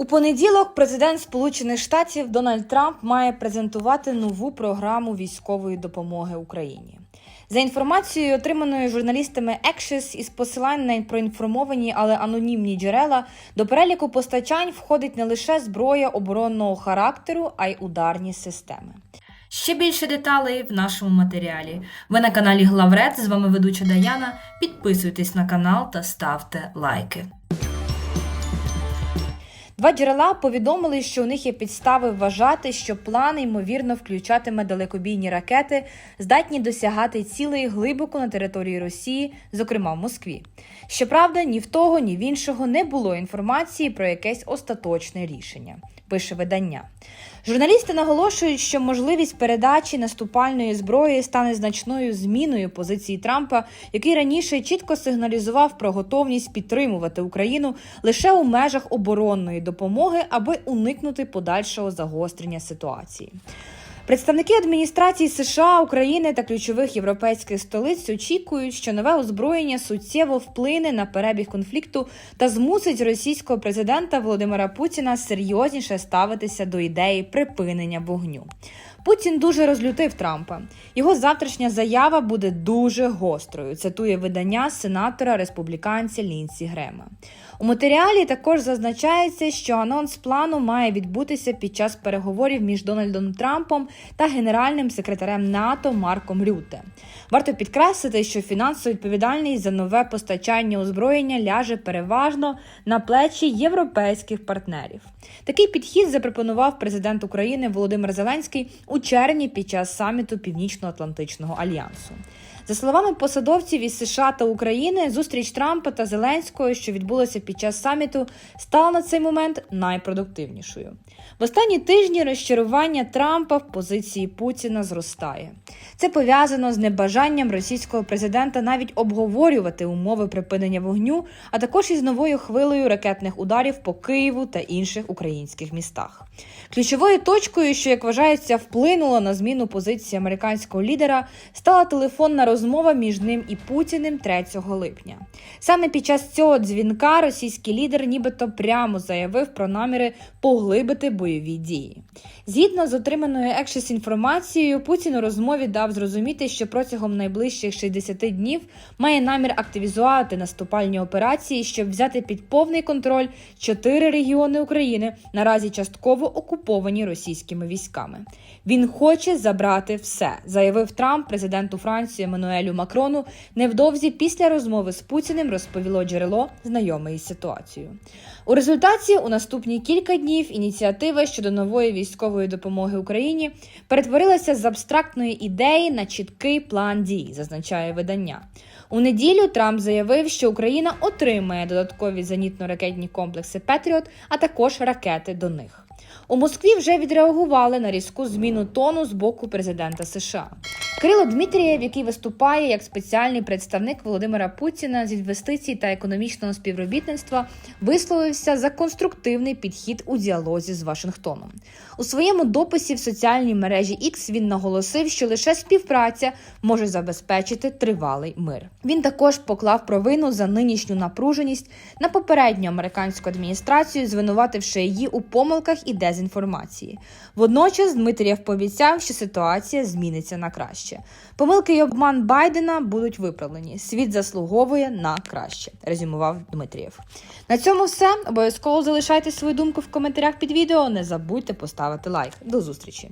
У понеділок президент Сполучених Штатів Дональд Трамп має презентувати нову програму військової допомоги Україні. За інформацією, отриманою журналістами Axios із посилань на проінформовані, але анонімні джерела, до переліку постачань входить не лише зброя оборонного характеру, а й ударні системи. Ще більше деталей в нашому матеріалі. Ви на каналі Главред. З вами ведуча Даяна. Підписуйтесь на канал та ставте лайки. Два джерела повідомили, що у них є підстави вважати, що план ймовірно включатиме далекобійні ракети, здатні досягати цілей глибоко на території Росії, зокрема в Москві. Щоправда, ні в того, ні в іншого не було інформації про якесь остаточне рішення. Пише видання. Журналісти наголошують, що можливість передачі наступальної зброї стане значною зміною позиції Трампа, який раніше чітко сигналізував про готовність підтримувати Україну лише у межах оборонної допомоги, аби уникнути подальшого загострення ситуації. Представники адміністрації США, України та ключових європейських столиць очікують, що нове озброєння суттєво вплине на перебіг конфлікту та змусить російського президента Володимира Путіна серйозніше ставитися до ідеї припинення вогню. Путін дуже розлютив Трампа. Його завтрашня заява буде дуже гострою. Цитує видання сенатора республіканця Лінсі Грема. У матеріалі також зазначається, що анонс плану має відбутися під час переговорів між Дональдом Трампом та генеральним секретарем НАТО Марком Рюте. Варто підкреслити, що фінансова відповідальність за нове постачання озброєння ляже переважно на плечі європейських партнерів. Такий підхід запропонував президент України Володимир Зеленський у червні під час саміту Північно-Атлантичного альянсу. За словами посадовців із США та України, зустріч Трампа та Зеленського, що відбулася під час саміту, стала на цей момент найпродуктивнішою. В останні тижні розчарування Трампа в позиції Путіна зростає. Це пов'язано з небажанням російського президента навіть обговорювати умови припинення вогню, а також із новою хвилею ракетних ударів по Києву та інших українських містах. Ключовою точкою, що як вважається, вплинула на зміну позиції американського лідера, стала телефонна розмова між ним і Путіним 3 липня. Саме під час цього дзвінка російський лідер нібито прямо заявив про наміри поглибити бойові дії. Згідно з отриманою Екшес інформацією, Путін у розмові дав зрозуміти, що протягом найближчих 60 днів має намір активізувати наступальні операції, щоб взяти під повний контроль чотири регіони України, наразі частково окуповані російськими військами. Він хоче забрати все, заявив Трамп президенту Франції Еммануелю Макрону. Невдовзі після розмови з Путіним розповіло джерело знайоме із ситуацією. У результаті у наступні кілька днів ініціатива щодо нової військової допомоги Україні перетворилася з абстрактної ідеї на чіткий план дій, зазначає видання. У неділю Трамп заявив, що Україна отримає додаткові зенітно-ракетні комплекси Петріот, а також ракети до них. У Москві вже відреагували на різку зміну тону з боку президента США. Кирило Дмитрієв, який виступає як спеціальний представник Володимира Путіна з інвестицій та економічного співробітництва, висловився за конструктивний підхід у діалозі з Вашингтоном. У своєму дописі в соціальній мережі X він наголосив, що лише співпраця може забезпечити тривалий мир. Він також поклав провину за нинішню напруженість на попередню американську адміністрацію, звинувативши її у помилках і дезінформації. Водночас Дмитрієв пообіцяв, що ситуація зміниться на краще. Помилки й обман Байдена будуть виправлені. Світ заслуговує на краще, резюмував Дмитрієв. На цьому все. Обов'язково залишайте свою думку в коментарях під відео. Не забудьте поставити лайк. До зустрічі!